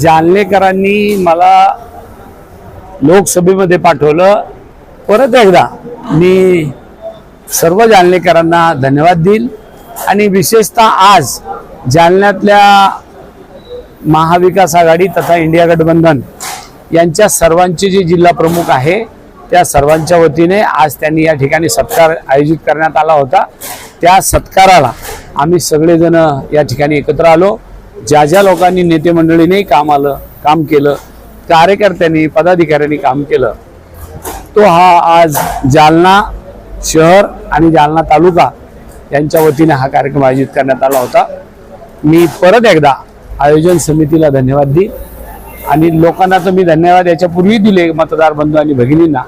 जालनेकरांनी मला लोकसभेमध्ये पाठवलं. परत एकदा मी सर्व जालनेकरांना धन्यवाद देईल. आणि विशेषतः आज जालन्यातल्या महाविकास आघाडी तथा इंडिया गठबंधन यांच्या सर्वांचे जे जिल्हा प्रमुख आहे त्या सर्वांच्या वतीने आज त्यांनी या ठिकाणी सत्कार आयोजित करण्यात आला होता. त्या सत्काराला आम्ही सगळेजण या ठिकाणी एकत्र आलो. ज्या ज्या लोकांनी नेते मंडळीने काम आलं काम केलं कार्यकर्त्यांनी पदाधिकाऱ्यांनी काम केलं तो हा आज जालना शहर आणि जालना तालुका यांच्या वतीने हा कार्यक्रम आयोजित करण्यात आला होता. मी परत एकदा आयोजन समितीला धन्यवाद देईन आणि लोकांना तर मी धन्यवाद याच्यापूर्वी दिले मतदार बंधू आणि भगिनींना.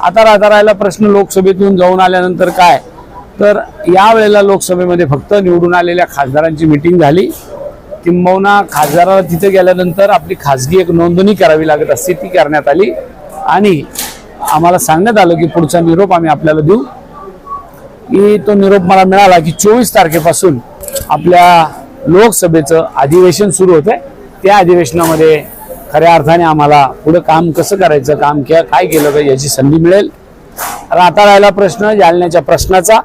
आता राहता राहिला प्रश्न लोकसभेतून जाऊन आल्यानंतर काय? तर यावेळेला लोकसभेमध्ये फक्त निवडून आलेल्या खासदारांची मिटिंग झाली. किंबहुना खासदाराला तिथे गेल्यानंतर आपली खाजगी एक नोंदणी करावी लागत असते ती करण्यात आली. आणि आम्हाला सांगण्यात आलं की पुढचा निरोप आम्ही आपल्याला देऊ. की तो निरोप मला मिळाला की चोवीस तारखेपासून आपल्या लोकसभेचं अधिवेशन सुरू होतंय. त्या अधिवेशनामध्ये खऱ्या अर्थाने आम्हाला पुढं काम कसं करायचं काम किंवा काय केलं तर याची संधी मिळेल? आता राहिला प्रश्न जालन्याच्या प्रश्नाचा.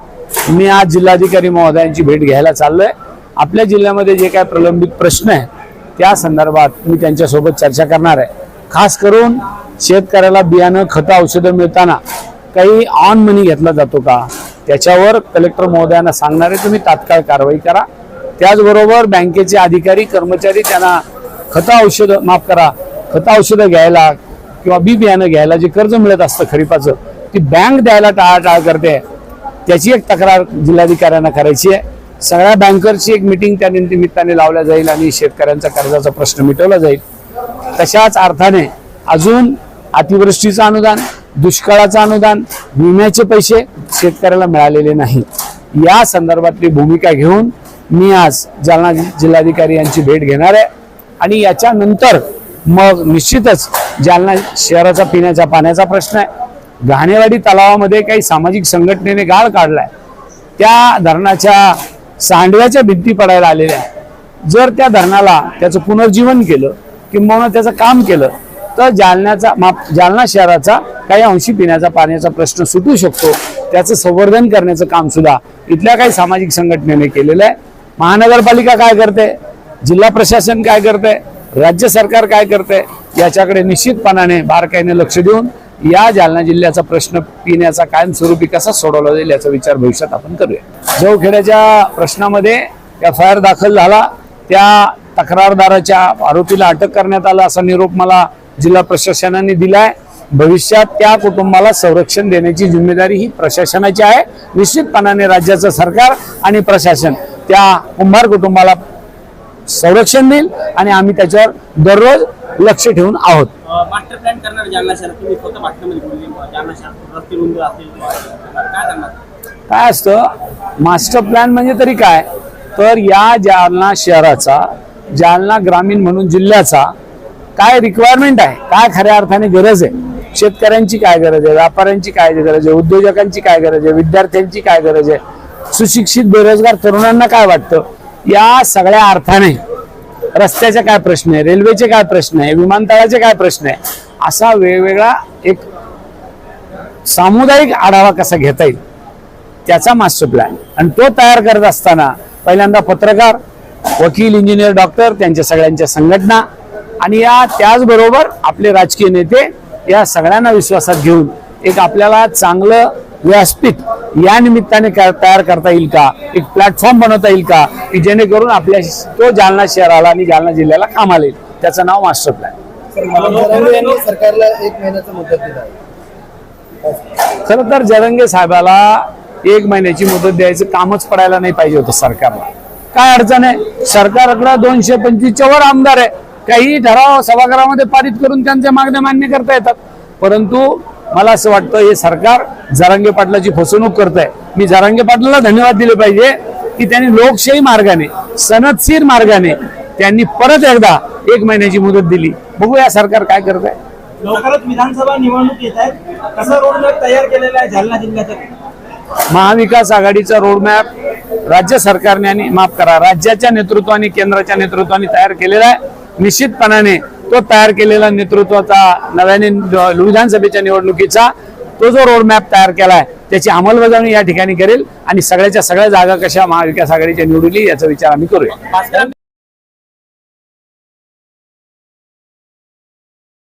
मी आज जिल्हाधिकारी महोदयांची भेट घ्यायला चाललोय. आपल्या जिल्ह्यामध्ये जे काय प्रलंबित प्रश्न आहे त्या संदर्भात मी त्यांच्यासोबत चर्चा करणार आहे. खास करून शेतकऱ्याला बियाणं खतं औषधं मिळताना काही ऑन मनी घेतला जातो का? त्याच्यावर कलेक्टर महोदयांना सांगणार आहे तुम्ही तात्काळ कारवाई करा. त्याचबरोबर बँकेचे अधिकारी कर्मचारी त्यांना खतं औषधं माफ करा. खतं औषधं घ्यायला किंवा बी बियाणं घ्यायला जे कर्ज मिळत असतं खरीपाचं ती बँक द्यायला टाळाटाळ करते. त्याची एक तक्रार जिल्हाधिकाऱ्यांना करायची आहे. सगळ्या बँकरची एक मिटिंग त्या निमित्ताने लावल्या जाईल आणि शेतकऱ्यांचा कर्जाचा प्रश्न मिटवला जाईल. तशाच अर्थाने अजून अतिवृष्टीचं अनुदान दुष्काळाचं अनुदान विम्याचे पैसे शेतकऱ्याला मिळालेले नाही या संदर्भातली भूमिका घेऊन मी आज जालना जिल्हाधिकारी यांची भेट घेणार आहे आणि याच्यानंतर मग निश्चितच जालना शहराचा पिण्याच्या पाण्याचा प्रश्न आहे. घाणेवाडी तलावामध्ये काही सामाजिक संघटनेने गाळ काढलाय. त्या धरणाच्या सांडव्याच्या भिंती पडायला आलेल्या आहे जर त्या धरणाला त्याचं पुनर्जीवन केलं किंबहुना त्याचं काम केलं तर जालन्याचा माप जालना शहराचा काही अंशी पिण्याचा पाण्याचा प्रश्न सुटू शकतो. त्याचं संवर्धन करण्याचं काम सुद्धा इथल्या काही सामाजिक संघटनेने केलेलं आहे. महानगरपालिका काय करते? जिल्हा प्रशासन काय करते? राज्य सरकार काय करते? याच्याकडे निश्चितपणाने बारकाईने लक्ष देऊन या जालना जिल्ह्याचा प्रश्न पिण्याचा कायमस्वरूपी कसा सोडवला जाईल याचा विचार भविष्यात आपण करूया. जवखेड्याच्या प्रश्नामध्ये एफ आय आर दाखल झाला. त्या तक्रारदाराच्या आरोपीला अटक करण्यात आलं असा निरोप मला जिल्हा प्रशासनाने दिलाय. भविष्यात त्या कुटुंबाला संरक्षण देण्याची जिम्मेदारी ही प्रशासनाची आहे. निश्चितपणाने राज्याचं सरकार आणि प्रशासन त्या कुंभार कुटुंबाला संरक्षण देईल आणि आम्ही त्याच्यावर दररोज लक्ष ठेवून आहोत. मास्टर प्लॅन करणार जालना शहरात तुम्ही स्वतः भाषणामध्ये बोलले जालना शहरात रस्ते रुंद असतील काय करणार? काय असतं मास्टर प्लॅन म्हणजे तरी काय? तर या जालना शहराचा जालना ग्रामीण म्हणून जिल्ह्याचा काय रिक्वायरमेंट आहे? काय खऱ्या अर्थाने गरज आहे? शेतकऱ्यांची काय गरज आहे? व्यापाऱ्यांची काय गरज आहे? उद्योजकांची काय गरज आहे? विद्यार्थ्यांची काय गरज आहे? सुशिक्षित बेरोजगार तरुणांना काय वाटतं? या सगळ्या अर्थाने रस्त्याचे काय प्रश्न आहे रेल्वेचे काय प्रश्न आहे विमानतळाचे काय प्रश्न आहे असा वेगवेगळा एक सामुदायिक आढावा कसा घेता येईल त्याचा मास्टर प्लॅन आणि तो तयार करत असताना पहिल्यांदा पत्रकार वकील इंजिनियर डॉक्टर त्यांच्या सगळ्यांच्या संघटना आणि या त्याचबरोबर आपले राजकीय नेते या सगळ्यांना विश्वासात घेऊन एक आपल्याला चांगलं व्यासपीठ या निमित्ताने तयार करता येईल का? एक प्लॅटफॉर्म बनवता येईल का? की जेणेकरून आपल्या तो जालना शहराला आणि जालना जिल्ह्याला कामाला येईल त्याचं नाव मास्टर प्लॅन सरकारला एक महिन्याचा मुदत दिला. खरं तर जरंगे साहेबाला एक महिन्याची मुदत द्यायचं कामच पडायला नाही पाहिजे होतं सरकारला. काय अडचण आहे? सरकारकडे दोनशे पंचवीसच्या वर आमदार आहे. काही ठराव सभागृहामध्ये पारित करून त्यांच्या मागण्या मान्य करता येतात. परंतु मला असं वाटतं हे सरकार जरांगे पाटलाची फसवणूक करत आहे मी जरांगे पाटलाला धन्यवाद दिले पाहिजे की त्यांनी लोकशाही मार्गाने सनदशीर मार्गाने त्यांनी परत एकदा एक महिन्याची मुदत दिली. बघूया सरकार काय करत आहे लवकरच विधानसभा निवडणूक येत आहेत. कसा रोडमॅप तयार केलेला आहे जालना जिल्ह्याचा? महाविकास आघाडीचा रोडमॅप राज्य सरकारने आणि माफ करा राज्याच्या नेतृत्वाने केंद्राच्या नेतृत्वाने तयार केलेला आहे. निश्चितपणाने तो तयार केलेला नेतृत्वाचा नव्याने विधानसभेच्या निवडणुकीचा तो जो रोड मॅप तयार केला आहे त्याची अंमलबजावणी या ठिकाणी करेल आणि सगळ्याच्या सगळ्या जागा कशा महाविकास आघाडीच्या निवडली याचा विचार आम्ही करूया.